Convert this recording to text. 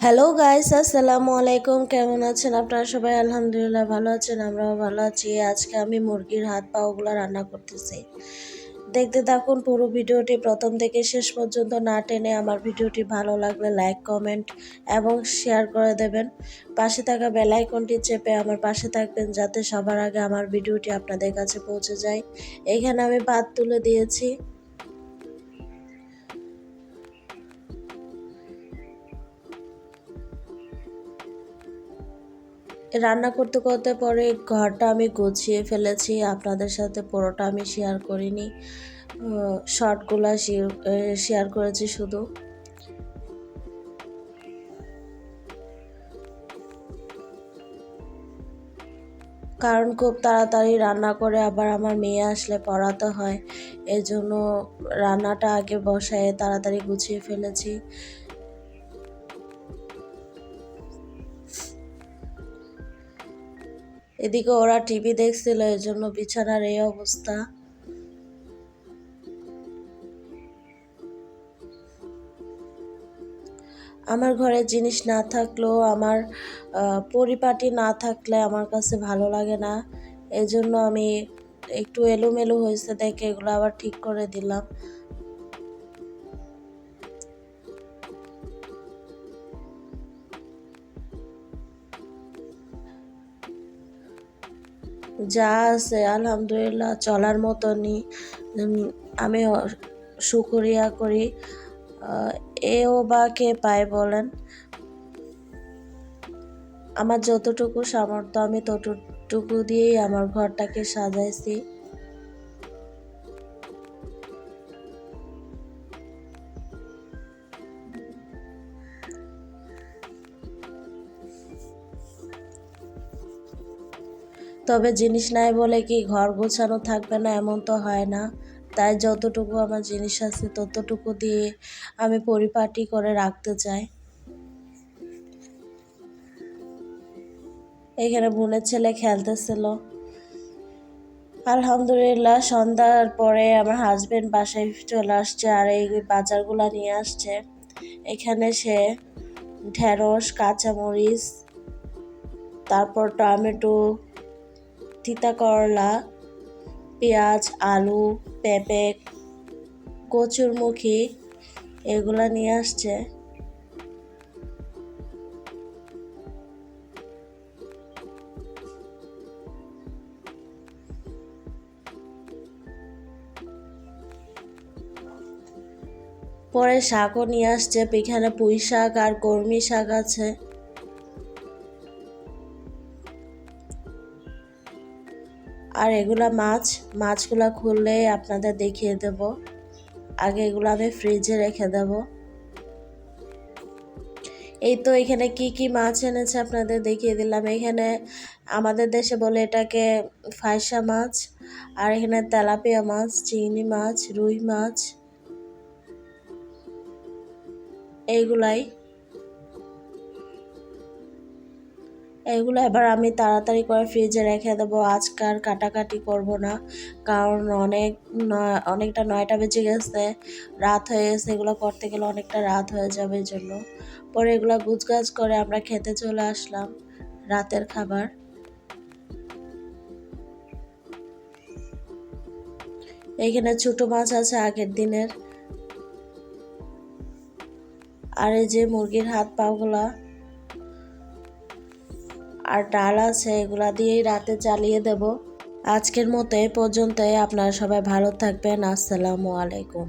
Hello guys আসসালামু আলাইকুম। কেমন আছেন? আপনারা সবাই আলহামদুলিল্লাহ ভালো আছেন, আমরাও ভালো আছি। আজকে আমি মুরগির হাত পাওগুলো রান্না করতেছি। দেখতে থাকুন, পুরো ভিডিওটি প্রথম থেকে শেষ পর্যন্ত না টেনে আমার ভিডিওটি ভালো লাগলে লাইক, কমেন্ট এবং শেয়ার করে দেবেন। পাশে থাকা বেলাইকনটি চেপে আমার পাশে থাকবেন যাতে সবার আগে আমার ভিডিওটি আপনাদের কাছে পৌঁছে যায়। এখানে আমি ভাত তুলে দিয়েছি। রান্না করতে করতে পরে ঘরটা আমি গুছিয়ে ফেলেছি। আপনাদের সাথে পুরোটা আমি শেয়ার করিনি। শর্টগুলো শেয়ার করেছি শুধু। কারণ খুব তাড়াতাড়ি রান্না করে আবার আমার মেয়ে আসলে পড়াতে হয়। এই জন্য রান্নাটা আগে বসায় তাড়াতাড়ি গুছিয়ে ফেলেছি। এদিকে ওরা টিভি দেখছিল এর জন্য বিছানার এই অবস্থা। আমার ঘরে জিনিস না থাকলেও আমার পরিপাটি না থাকলে আমার কাছে ভালো লাগে না। এজন্য আমি একটু এলোমেলো হয়েছে দেখে এগুলো আবার ঠিক করে দিলাম। যা আছে, আলহামদুলিল্লাহ, চলার মতনই। আমি শুকরিয়া করি। এও বা কে পায় বলেন? আমার যতটুকু সামর্থ্য, আমি ততটুকু দিয়েই আমার ঘরটাকে সাজাইছি। তবে জিনিস নাই বলে কি ঘর গোছানো থাকবে না এমন তো হয় না। তাই যতটুকু আমার জিনিস আছে ততটুকু দিয়ে আমি পরিপাটি করে রাখতে চাই। এখানে বোনের ছেলে খেলতেছিল। আলহামদুলিল্লাহ, সন্ধ্যার পরে আমার হাজবেন্ড বাসায় চলে আসছে আর এই বাজারগুলো নিয়ে আসছে। এখানে সে ঢেঁড়স, কাঁচামরিচ, তারপর টমেটো তিতা করলা, পেঁয়াজ, আলু, পেঁপে, কচুরমুখী, এগুলা নিয়ে আসছে। পরে শাকও নিয়ে আসছে, এখানে পুঁই শাক আর কর্মী শাক আছে। আর এগুলা মাছ, মাছগুলা খুললে আপনাদের দেখিয়ে দেব। আগে এগুলো আমি ফ্রিজে রেখে দেব। এই তো এখানে কি কি মাছ এনেছে আপনাদের দেখিয়ে দিলাম। এখানে আমাদের দেশে বলে এটাকে ফাইসা মাছ, আর এখানে তেলাপিয়া মাছ, চিংড়ি মাছ, রুই মাছ, এইগুলাই। এগুলো এবার আমি তাড়াতাড়ি করে ফ্রিজে রেখে দেবো। আজকাল কাটাকাটি করব না, কারণ অনেক অনেকটা নয়টা বেজে গেছে, রাত হয়ে গেছে। এগুলো করতে গেলে অনেকটা রাত হয়ে যাবে জন্য। পরে এগুলো গুছগাছ করে আমরা খেতে চলে আসলাম রাতের খাবার। এইখানে ছোট মাছ আছে আগের দিনের। আর এই যে মুরগির হাত পাগুলা আর ডাল আছে, এগুলা দিয়েই রাতে চালিয়ে দেব। আজকের মতো এ পর্যন্তই। আপনারা সবাই ভালো থাকবেন। আসসালামু আলাইকুম।